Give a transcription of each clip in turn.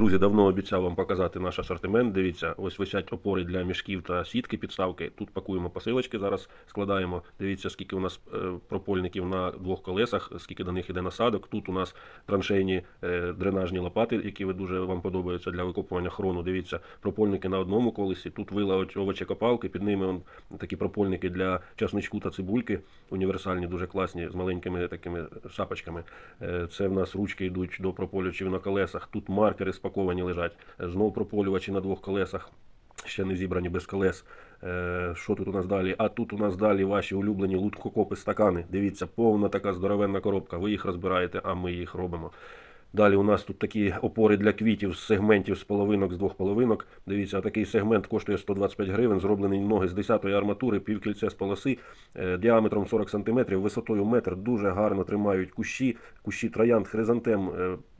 Друзі, давно обіцяв вам показати наш асортимент. Дивіться, ось висять опори для мішків та сітки, підставки. Тут пакуємо посилочки, зараз складаємо. Дивіться, скільки у нас е, пропольників на двох колесах, скільки до них іде насадок. Тут у нас траншейні е, дренажні лопати, які дуже вам подобаються для викопування хрону. Дивіться, пропольники на одному колесі. Тут вила оч- овочекопалки, під ними он, такі пропольники для часничку та цибульки. Універсальні, дуже класні, з маленькими такими шапочками. Е, Це в нас ручки йдуть до прополювачів на колесах. Тут маркери спаковані лежать. Е, Знов прополювачі на двох колесах. Ще не зібрані без колес. Е, Що тут у нас далі? А тут у нас далі ваші улюблені луткокопи стакани. Дивіться, повна така здоровенна коробка. Ви їх розбираєте, а ми їх робимо. Далі у нас тут такі опори для квітів з сегментів з половинок, з двох половинок. Дивіться, такий сегмент коштує 125 гривень, зроблений ноги з 10-ї арматури, півкільце з полоси, е, діаметром 40 см, висотою метр. Дуже гарно тримають кущі, кущі троянд, хризантем.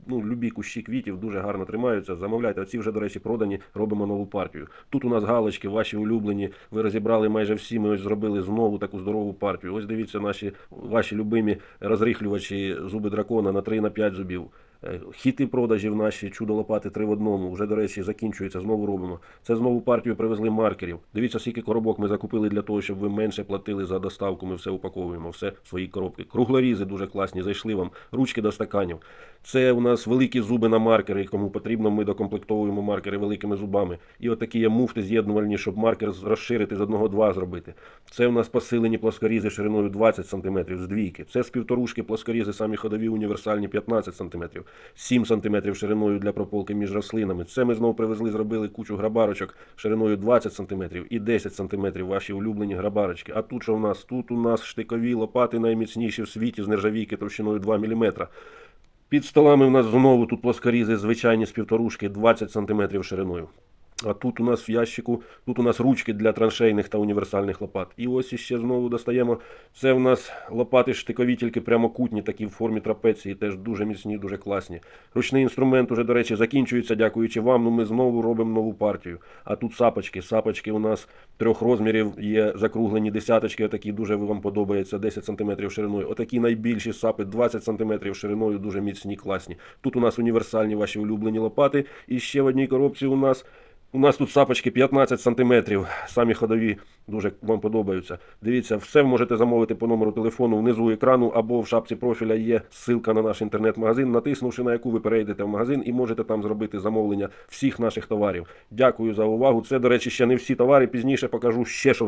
Ну, любі кущі квітів дуже гарно тримаються. Замовляйте. Оці вже, до речі, продані. Робимо нову партію. Тут у нас галочки, ваші улюблені. Ви розібрали майже всі. Ми ось зробили знову таку здорову партію. Ось дивіться наші ваші любимі розрихлювачі зуби дракона на 3 на 5 зубів. Е, Хіти продажів наші чудо лопати 3 в одному. Вже, до речі, закінчується, знову робимо. Це знову партію привезли маркерів. Дивіться, скільки коробок ми закупили для того, щоб ви менше платили за доставку. Ми все упаковуємо, все в свої коробки. Круглорізи дуже класні, зайшли вам. Ручки до стаканів. Це у нас великі зуби на маркери. Кому потрібно, ми докомплектовуємо маркери великими зубами. І отакі є муфти з'єднувальні, щоб маркер розширити з одного два зробити. Це у нас посилені плоскорізи шириною 20 см з двійки. Це з півторушки плоскорізи, самі ходові універсальні 15 см. 7 см шириною для прополки між рослинами. Це ми знову привезли, зробили кучу грабарочок шириною 20 см і 10 см ваші улюблені грабарочки. А тут що в нас? Тут у нас штикові лопати найміцніші в світі з нержавійки товщиною 2 мм. Під столами в нас знову тут плоскорізи звичайні з півторушки 20 см шириною. А тут у нас в ящику, тут у нас ручки для траншейних та універсальних лопат. І ось іще знову достаємо. Це в нас лопати штикові, тільки прямокутні, такі в формі трапеції, теж дуже міцні, дуже класні. Ручний інструмент уже, до речі, закінчується, дякуючи вам. Ну ми знову робимо нову партію. А тут сапочки. Сапочки у нас трьох розмірів є закруглені десяточки, отакі дуже вам подобаються, 10 см шириною. Отакі найбільші сапи 20 см шириною, дуже міцні, класні. Тут у нас універсальні ваші улюблені лопати. І ще в одній коробці у нас. У нас тут сапочки 15 сантиметрів, самі ходові дуже вам подобаються. Дивіться, все можете замовити по номеру телефону внизу екрану або в шапці профіля є ссылка на наш інтернет-магазин, натиснувши на яку ви перейдете в магазин і можете там зробити замовлення всіх наших товарів. Дякую за увагу. Це, до речі, ще не всі товари. Пізніше покажу ще що